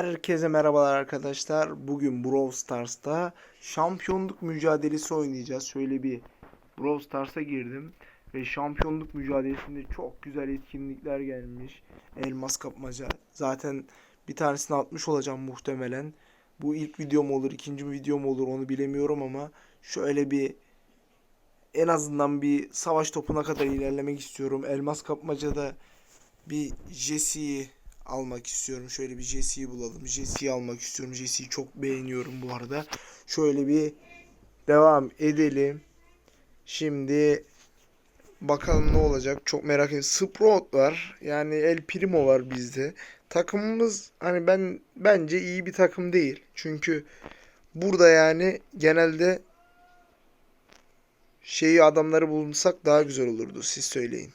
Herkese merhabalar arkadaşlar. Bugün Brawl Stars'ta şampiyonluk mücadelesi oynayacağız. Şöyle bir Brawl Stars'a girdim ve şampiyonluk mücadelesinde çok güzel etkinlikler gelmiş. Elmas kapmaca. Zaten bir tanesini atmış olacağım muhtemelen. Bu ilk videom olur, ikinci videom olur onu bilemiyorum ama şöyle bir en azından bir savaş topuna kadar ilerlemek istiyorum. Elmas kapmacada bir Jesse'yi almak istiyorum. Şöyle bir Jesse'yi bulalım. Jesse'yi almak istiyorum. Jesse'yi çok beğeniyorum bu arada. Şöyle bir devam edelim. Şimdi bakalım ne olacak. Çok merak ediyorum. Sprout var. Yani El Primo var bizde. Takımımız hani ben bence iyi bir takım değil. Çünkü burada yani genelde şeyi adamları bulunsak daha güzel olurdu. Siz söyleyin.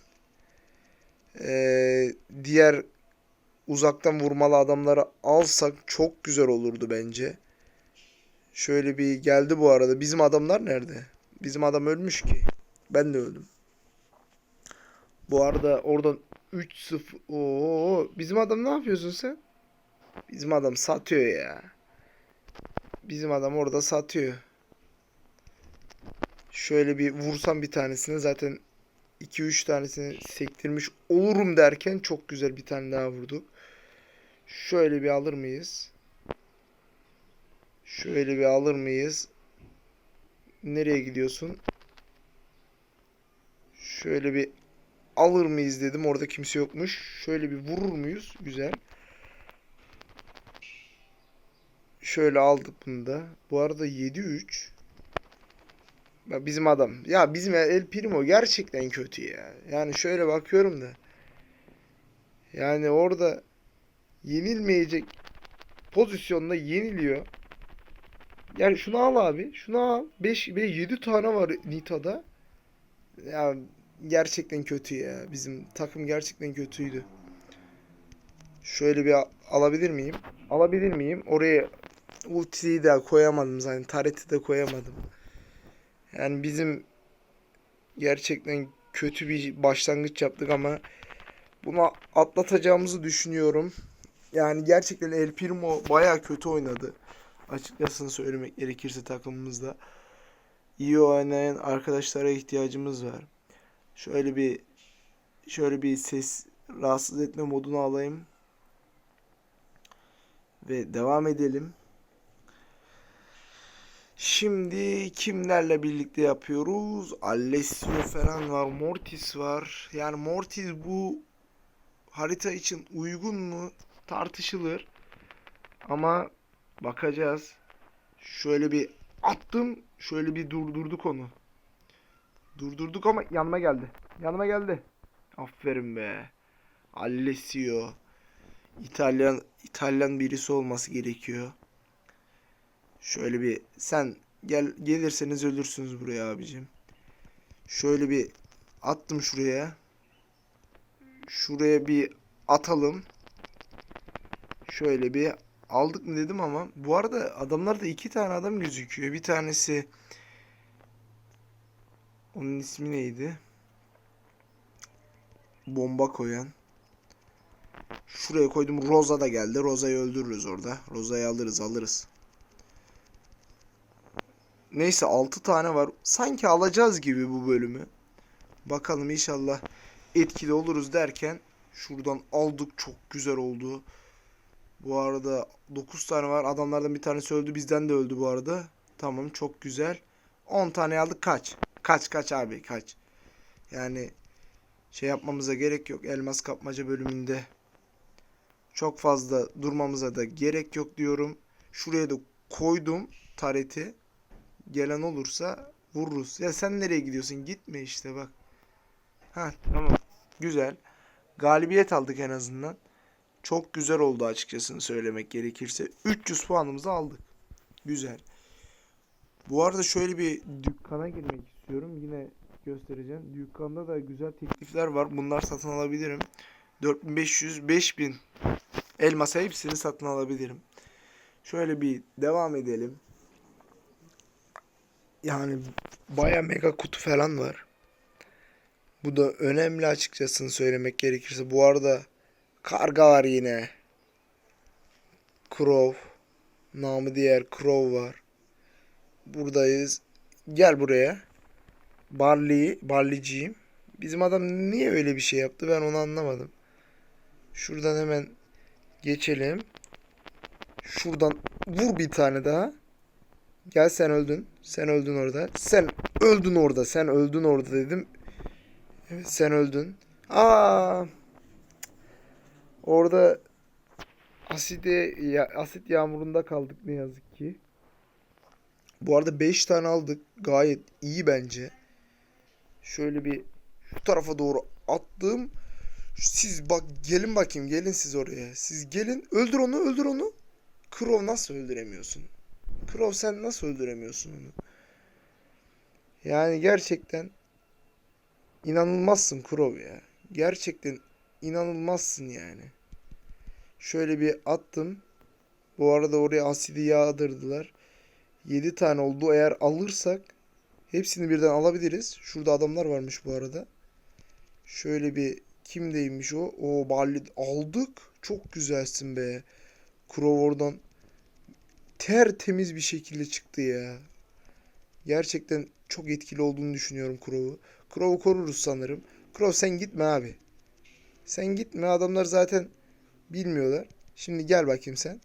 Ee, diğer uzaktan vurmalı adamları alsak çok güzel olurdu bence. Şöyle bir geldi bu arada. Bizim adamlar nerede? Bizim adam ölmüş ki. Ben de öldüm. Bu arada oradan 3-0. Oo, bizim adam ne yapıyorsun sen? Bizim adam satıyor ya. Bizim adam orada satıyor. Şöyle bir vursam bir tanesini zaten 2-3 tanesini sektirmiş olurum derken çok güzel bir tane daha vurduk. Şöyle bir alır mıyız? Şöyle bir alır mıyız? Nereye gidiyorsun? Şöyle bir alır mıyız dedim. Orada kimse yokmuş. Şöyle bir vurur muyuz? Güzel. Şöyle aldık bunu da. Bu arada 7-3. Ya Bizim adam. Ya bizim El Primo gerçekten kötü ya. Yani şöyle bakıyorum da. Yani orada yenilmeyecek pozisyonda yeniliyor. Yani şunu al abi. Şunu al. 5 ve 7 tane var Nita'da. Ya gerçekten kötü ya. Bizim takım gerçekten kötüydü. Şöyle bir al- alabilir miyim? Alabilir miyim? Oraya ultiyi de koyamadım zaten. Tareti de koyamadım. Yani bizim gerçekten kötü bir başlangıç yaptık ama bunu atlatacağımızı düşünüyorum. Yani gerçekten El Primo baya kötü oynadı. Açıkçası söylemek gerekirse takımımızda. İyi oynayan arkadaşlara ihtiyacımız var. Şöyle bir şöyle bir ses rahatsız etme modunu alayım. Ve devam edelim. Şimdi kimlerle birlikte yapıyoruz? Alessio falan var, Mortis var. Yani Mortis bu harita için uygun mu tartışılır. Ama bakacağız. Şöyle bir attım, şöyle bir durdurduk onu. Durdurduk ama yanıma geldi. Yanıma geldi. Aferin be. Alessio. İtalyan İtalyan birisi olması gerekiyor. Şöyle bir sen gel gelirseniz ölürsünüz buraya abicim. Şöyle bir attım şuraya. Şuraya bir atalım. Şöyle bir aldık mı dedim ama bu arada adamlarda iki tane adam gözüküyor. Bir tanesi onun ismi neydi? Bomba koyan. Şuraya koydum. Rosa da geldi. Rosa'yı öldürürüz orada. Rosa'yı alırız alırız. Neyse 6 tane var. Sanki alacağız gibi bu bölümü. Bakalım inşallah etkili oluruz derken şuradan aldık çok güzel oldu. Bu arada 9 tane var. Adamlardan bir tanesi öldü. Bizden de öldü bu arada. Tamam çok güzel. 10 tane aldık kaç. Kaç kaç abi kaç. Yani şey yapmamıza gerek yok. Elmas kapmaca bölümünde. Çok fazla durmamıza da gerek yok diyorum. Şuraya da koydum tareti. Gelen olursa vururuz. Ya sen nereye gidiyorsun? Gitme işte bak. Ha tamam. Güzel. Galibiyet aldık en azından. Çok güzel oldu açıkçası söylemek gerekirse. 300 puanımızı aldık. Güzel. Bu arada şöyle bir dükkana girmek istiyorum. Yine göstereceğim. Dükkanda da güzel teklifler var. Bunlar satın alabilirim. 4500, 5000 elmasa hepsini satın alabilirim. Şöyle bir devam edelim. Yani baya mega kutu falan var. Bu da önemli açıkçası söylemek gerekirse. Bu arada karga var yine. Crow. Namı diğer Crow var. Buradayız. Gel buraya. Barley, Barley'ciyim. Bizim adam niye öyle bir şey yaptı ben onu anlamadım. Şuradan hemen geçelim. Şuradan vur bir tane daha. Gel sen öldün. Sen öldün orada. Sen öldün orada. Sen öldün orada dedim. Evet sen öldün. Aa. Orada aside ya, asit yağmurunda kaldık ne yazık ki. Bu arada 5 tane aldık. Gayet iyi bence. Şöyle bir şu tarafa doğru attım. Siz bak gelin bakayım gelin siz oraya. Siz gelin öldür onu öldür onu. Crow nasıl öldüremiyorsun? Crow sen nasıl öldüremiyorsun onu? Yani gerçekten inanılmazsın Crow ya. Gerçekten inanılmazsın yani. Şöyle bir attım. Bu arada oraya asidi yağdırdılar. 7 tane oldu. Eğer alırsak hepsini birden alabiliriz. Şurada adamlar varmış bu arada. Şöyle bir kimdeymiş o? O Barley aldık. Çok güzelsin be. Crow oradan tertemiz bir şekilde çıktı ya. Gerçekten çok etkili olduğunu düşünüyorum Crow'u. Crow'u koruruz sanırım. Crow sen gitme abi. Sen gitme adamlar zaten bilmiyorlar. Şimdi gel bakayım sen.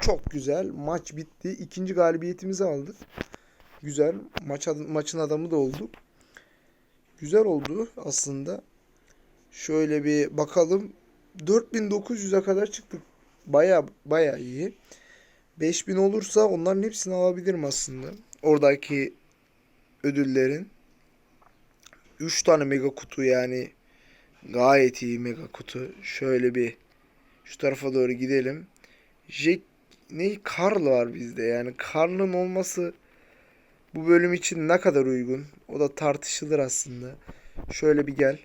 Çok güzel. Maç bitti. İkinci galibiyetimizi aldık. Güzel. Maç maçın adamı da olduk. Güzel oldu aslında. Şöyle bir bakalım. 4900'e kadar çıktık. Baya baya iyi. 5000 olursa onların hepsini alabilirim aslında. Oradaki ödüllerin. 3 tane mega kutu yani gayet iyi mega kutu. Şöyle bir şu tarafa doğru gidelim. Jack ne Karl var bizde yani Karl'ın olması bu bölüm için ne kadar uygun? O da tartışılır aslında. Şöyle bir gel.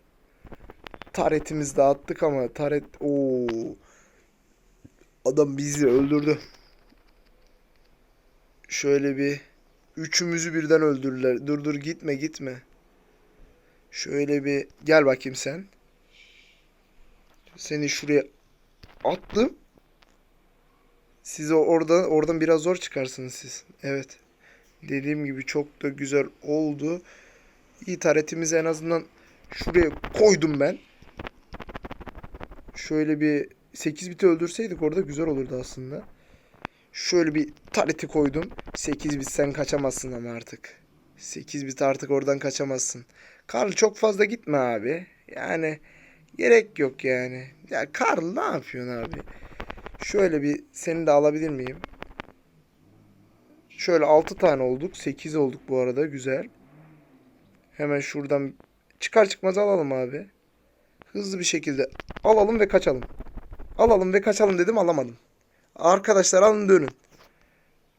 Taretimizi de attık ama taret o adam bizi öldürdü. Şöyle bir üçümüzü birden öldürdüler. Dur dur gitme gitme. Şöyle bir gel bakayım sen. Seni şuraya attım. Siz o- oradan biraz zor çıkarsınız siz. Evet. Dediğim gibi çok da güzel oldu. İyi taretimizi en azından şuraya koydum ben. Şöyle bir 8 biti öldürseydik orada güzel olurdu aslında. Şöyle bir tareti koydum. 8 bit sen kaçamazsın ama artık. 8 bit artık oradan kaçamazsın. Karl çok fazla gitme abi. Yani gerek yok yani. Ya Karl ne yapıyorsun abi? Şöyle bir seni de alabilir miyim? Şöyle 6 tane olduk. 8 olduk bu arada. Güzel. Hemen şuradan çıkar çıkmaz alalım abi. Hızlı bir şekilde alalım ve kaçalım. Alalım ve kaçalım dedim alamadım. Arkadaşlar alın dönün.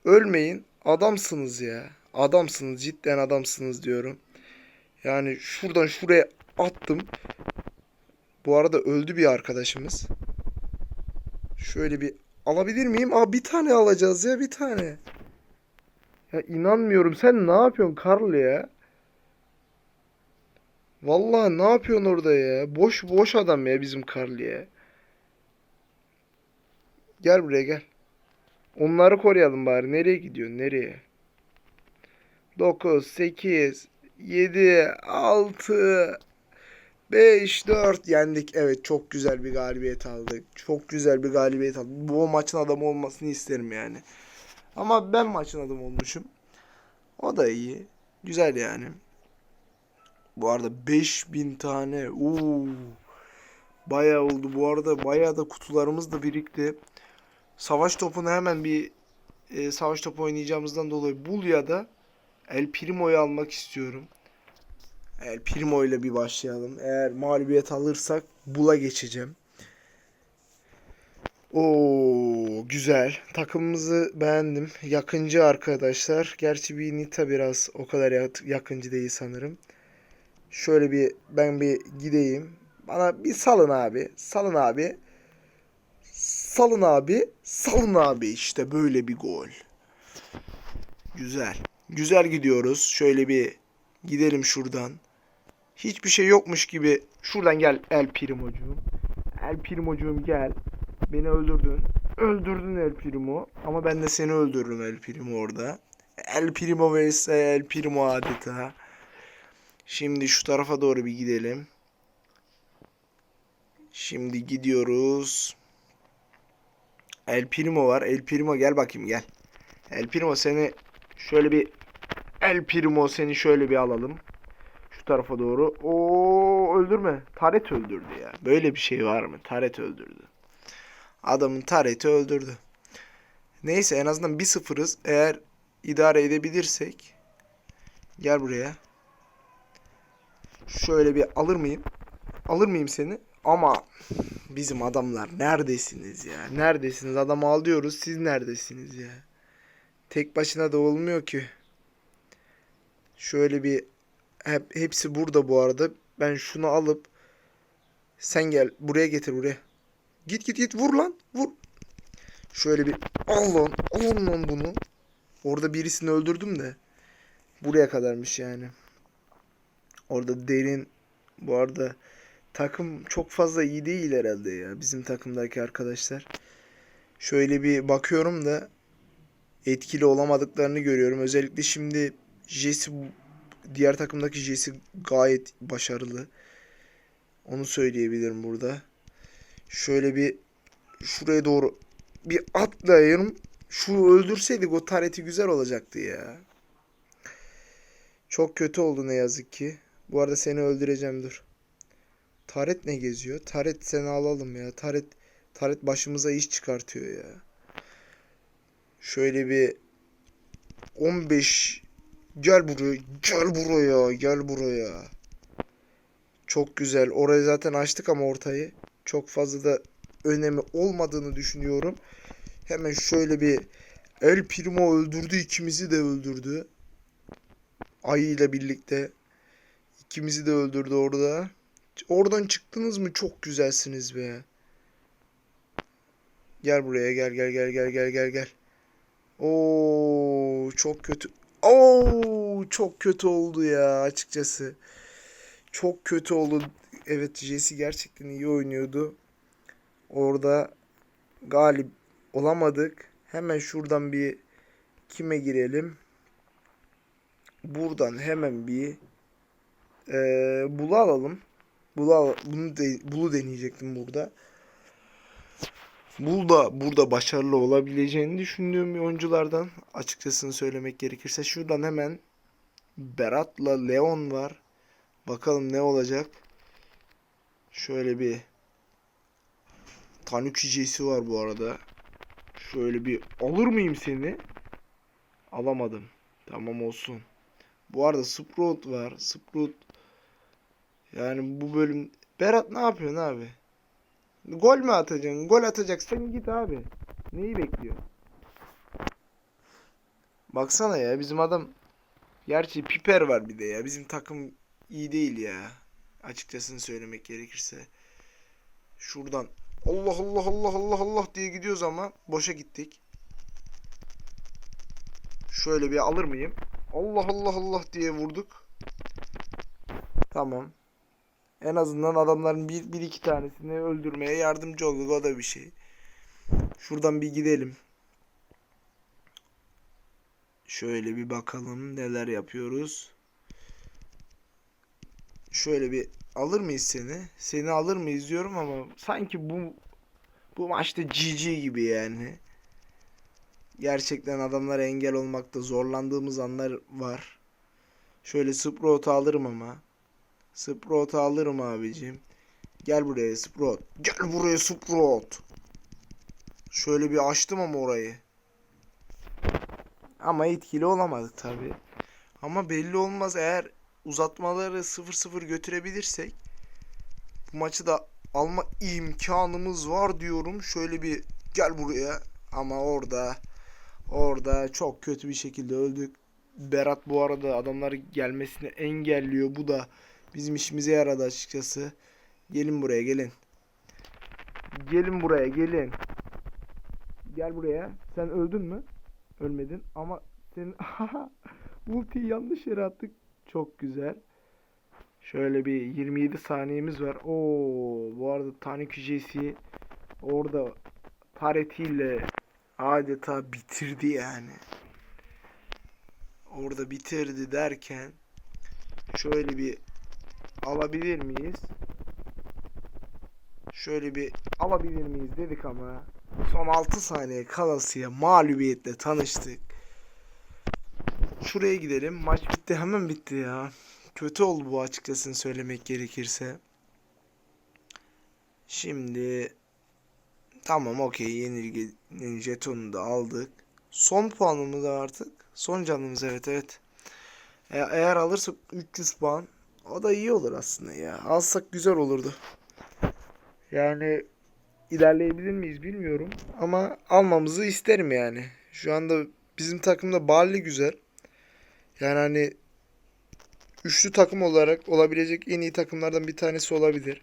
Ölmeyin. Adamsınız ya. Adamsınız. Cidden adamsınız diyorum. Yani şuradan şuraya attım. Bu arada öldü bir arkadaşımız. Şöyle bir alabilir miyim? Aa bir tane alacağız ya bir tane. Ya inanmıyorum. Sen ne yapıyorsun Karl ya? Vallahi ne yapıyorsun orada ya? Boş boş adam ya bizim Karl ya. Gel buraya gel. Onları koruyalım bari. Nereye gidiyorsun? Nereye? 9, 8, 7, 6, 5, 4 yendik. Evet çok güzel bir galibiyet aldık. Çok güzel bir galibiyet aldık. Bu maçın adamı olmasını isterim yani. Ama ben maçın adamı olmuşum. O da iyi. Güzel yani. Bu arada 5000 tane. Uuu. Bayağı oldu. Bu arada bayağı da kutularımız da birikti. Savaş topunu hemen bir e, savaş topu oynayacağımızdan dolayı bul ya da El Primo'yu almak istiyorum. El Primo ile bir başlayalım. Eğer mağlubiyet alırsak Bul'a geçeceğim. Oo güzel. Takımımızı beğendim. Yakıncı arkadaşlar. Gerçi bir Nita biraz o kadar yak- yakıncı değil sanırım. Şöyle bir ben bir gideyim. Bana bir salın abi. Salın abi. Salın abi. Salın abi. İşte böyle bir gol. Güzel. Güzel gidiyoruz. Şöyle bir gidelim şuradan. Hiçbir şey yokmuş gibi. Şuradan gel El Primocuğum. El Primocuğum gel. Beni öldürdün. Öldürdün El Primo. Ama ben de seni öldürürüm El Primo orada. El Primo vs El Primo adeta. Şimdi şu tarafa doğru bir gidelim. Şimdi gidiyoruz. El Primo var. El Primo gel bakayım gel. El Primo seni şöyle bir El Primo seni şöyle bir alalım. Şu tarafa doğru. Oo öldürme. Taret öldürdü ya. Böyle bir şey var mı? Taret öldürdü. Adamın Taret'i öldürdü. Neyse en azından 1-0'ız. Eğer idare edebilirsek. Gel buraya. Şöyle bir alır mıyım? Alır mıyım seni? Ama bizim adamlar neredesiniz ya? Neredesiniz? Adamı alıyoruz. Siz neredesiniz ya? Tek başına da olmuyor ki. Şöyle bir hep, hepsi burada bu arada. Ben şunu alıp sen gel buraya getir buraya. Git git git vur lan vur. Şöyle bir al lan al lan bunu. Orada birisini öldürdüm de. Buraya kadarmış yani. Orada derin bu arada takım çok fazla iyi değil herhalde ya bizim takımdaki arkadaşlar. Şöyle bir bakıyorum da etkili olamadıklarını görüyorum. Özellikle şimdi Jesse diğer takımdaki Jesse gayet başarılı. Onu söyleyebilirim burada. Şöyle bir şuraya doğru bir atlayayım. Şu öldürseydik o tareti güzel olacaktı ya. Çok kötü oldu ne yazık ki. Bu arada seni öldüreceğim dur. Taret ne geziyor? Taret seni alalım ya. Taret Taret başımıza iş çıkartıyor ya. Şöyle bir 15 gel buraya gel buraya gel buraya. Çok güzel. Orayı zaten açtık ama ortayı. Çok fazla da önemi olmadığını düşünüyorum. Hemen şöyle bir El Primo öldürdü ikimizi de öldürdü. Ayı ile birlikte ikimizi de öldürdü orada. Oradan çıktınız mı çok güzelsiniz be. Gel buraya gel gel gel gel gel gel gel. Oo çok kötü. Oo çok kötü oldu ya açıkçası. Çok kötü oldu. Evet Jesse gerçekten iyi oynuyordu. Orada galip olamadık. Hemen şuradan bir kime girelim? Buradan hemen bir e, Bulu alalım. Bulu al, bunu de, Bulu deneyecektim burada. Bul da burada başarılı olabileceğini düşündüğüm oyunculardan açıkçası söylemek gerekirse şuradan hemen Berat'la Leon var. Bakalım ne olacak. Şöyle bir Tanuki J'si var bu arada. Şöyle bir alır mıyım seni? Alamadım. Tamam olsun. Bu arada Sprout var. Sprout yani bu bölüm Berat ne yapıyorsun abi? Gol mü atacaksın? Gol atacaksan git abi. Neyi bekliyor? Baksana ya bizim adam Gerçi Piper var bir de ya. Bizim takım iyi değil ya. Açıkçası söylemek gerekirse. Şuradan Allah Allah Allah Allah Allah diye gidiyoruz ama boşa gittik. Şöyle bir alır mıyım? Allah Allah Allah diye vurduk. Tamam. En azından adamların bir, bir iki tanesini öldürmeye yardımcı olduk. O da bir şey. Şuradan bir gidelim. Şöyle bir bakalım neler yapıyoruz. Şöyle bir alır mıyız seni? Seni alır mıyız diyorum ama sanki bu bu maçta GG gibi yani. Gerçekten adamlara engel olmakta zorlandığımız anlar var. Şöyle Sprout'u alırım ama. Sprout'u alırım abicim. Gel buraya Sprout. Gel buraya Sprout. Şöyle bir açtım ama orayı. Ama etkili olamadık tabi. Ama belli olmaz eğer uzatmaları 0-0 götürebilirsek bu maçı da alma imkanımız var diyorum. Şöyle bir gel buraya ama orada orada çok kötü bir şekilde öldük. Berat bu arada adamlar gelmesini engelliyor. Bu da bizim işimize yaradı açıkçası. Gelin buraya gelin. Gelin buraya gelin. Gel buraya. Sen öldün mü? Ölmedin ama senin ultiyi yanlış yere attık. Çok güzel. Şöyle bir 27 saniyemiz var. Oo, bu arada Tanuki Jesse orada paretiyle adeta bitirdi yani. Orada bitirdi derken şöyle bir alabilir miyiz? Şöyle bir alabilir miyiz dedik ama son 6 saniye kalasıya mağlubiyetle tanıştık. Şuraya gidelim. Maç bitti. Hemen bitti ya. Kötü oldu bu açıkçası söylemek gerekirse. Şimdi tamam okey yenilgi jetonu da aldık. Son puanımız artık. Son canımız evet evet. E- eğer alırsak 300 puan o da iyi olur aslında ya. Alsak güzel olurdu. Yani ilerleyebilir miyiz bilmiyorum ama almamızı isterim yani. Şu anda bizim takımda Bali güzel. Yani hani üçlü takım olarak olabilecek en iyi takımlardan bir tanesi olabilir.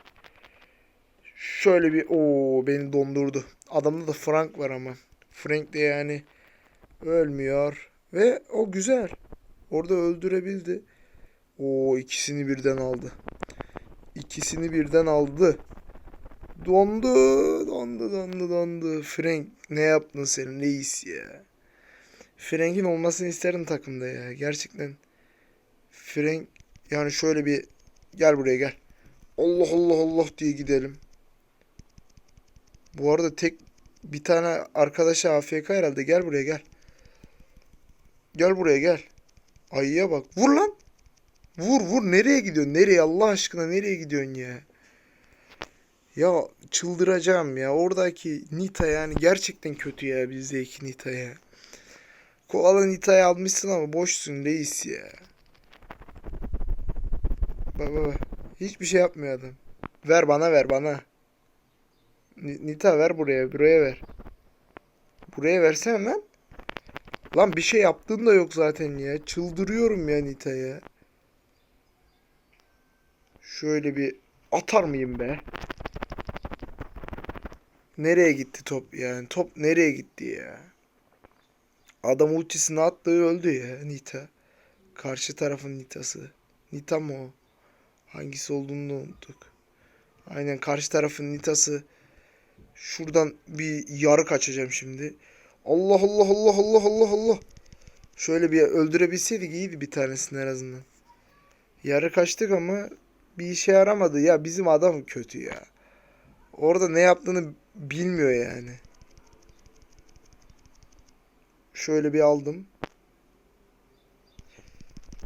Şöyle bir o beni dondurdu. Adamda da Frank var ama. Frank de yani ölmüyor ve o güzel. Orada öldürebildi. O ikisini birden aldı. İkisini birden aldı. Dondu, dondu, dondu, dondu. Frank ne yaptın sen reis ya. Frank'in olmasını isterim takımda ya. Gerçekten. Frank yani şöyle bir gel buraya gel. Allah Allah Allah diye gidelim. Bu arada tek bir tane arkadaşa AFK herhalde. Gel buraya gel. Gel buraya gel. Ayıya bak. Vur lan. Vur vur. Nereye gidiyorsun? Nereye Allah aşkına nereye gidiyorsun ya? Ya çıldıracağım ya. Oradaki Nita yani gerçekten kötü ya bizdeki Nita ya. Koala Nita'yı almışsın ama boşsun reis ya. Bak bak. Hiçbir şey yapmıyor adam. Ver bana ver bana. Ni- Nita ver buraya. Buraya ver. Buraya versene lan. Lan bir şey yaptığın da yok zaten ya. Çıldırıyorum ya Nita ya. Şöyle bir atar mıyım be? Nereye gitti top yani? Top nereye gitti ya? Adam ultisini attı öldü ya Nita. Karşı tarafın Nita'sı. Nita mı o? Hangisi olduğunu unuttuk. Aynen karşı tarafın Nita'sı. Şuradan bir yarık açacağım şimdi. Allah Allah Allah Allah Allah Allah. Şöyle bir öldürebilseydik iyiydi bir tanesini en azından. Yarık açtık ama bir işe yaramadı. Ya bizim adam kötü ya. Orada ne yaptığını bilmiyor yani. Şöyle bir aldım.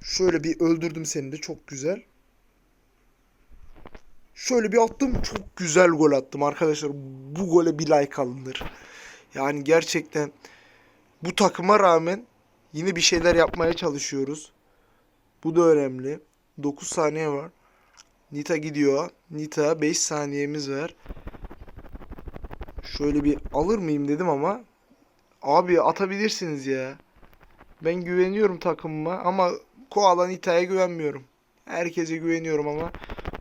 Şöyle bir öldürdüm seni de çok güzel. Şöyle bir attım çok güzel gol attım arkadaşlar. Bu gole bir like alınır. Yani gerçekten bu takıma rağmen yine bir şeyler yapmaya çalışıyoruz. Bu da önemli. 9 saniye var. Nita gidiyor. Nita 5 saniyemiz var. Şöyle bir alır mıyım dedim ama abi atabilirsiniz ya. Ben güveniyorum takımıma ama Koala Nita'ya güvenmiyorum. Herkese güveniyorum ama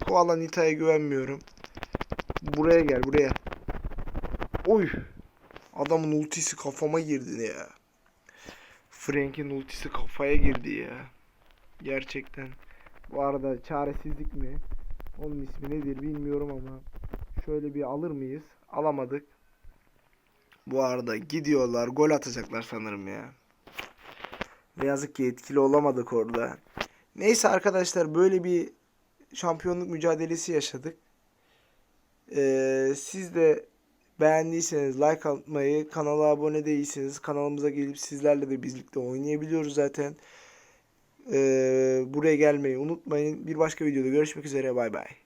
Koala Nita'ya güvenmiyorum. Buraya gel buraya. Oy. Adamın ultisi kafama girdi ya. Frank'in ultisi kafaya girdi ya. Gerçekten. Bu arada çaresizlik mi? Onun ismi nedir bilmiyorum ama şöyle bir alır mıyız? Alamadık. Bu arada gidiyorlar gol atacaklar sanırım ya. Ne yazık ki etkili olamadık orada. Neyse arkadaşlar böyle bir şampiyonluk mücadelesi yaşadık. Ee, siz de beğendiyseniz like atmayı, kanala abone değilseniz kanalımıza gelip sizlerle de birlikte oynayabiliyoruz zaten. Ee, buraya gelmeyi unutmayın. Bir başka videoda görüşmek üzere. Bay bay.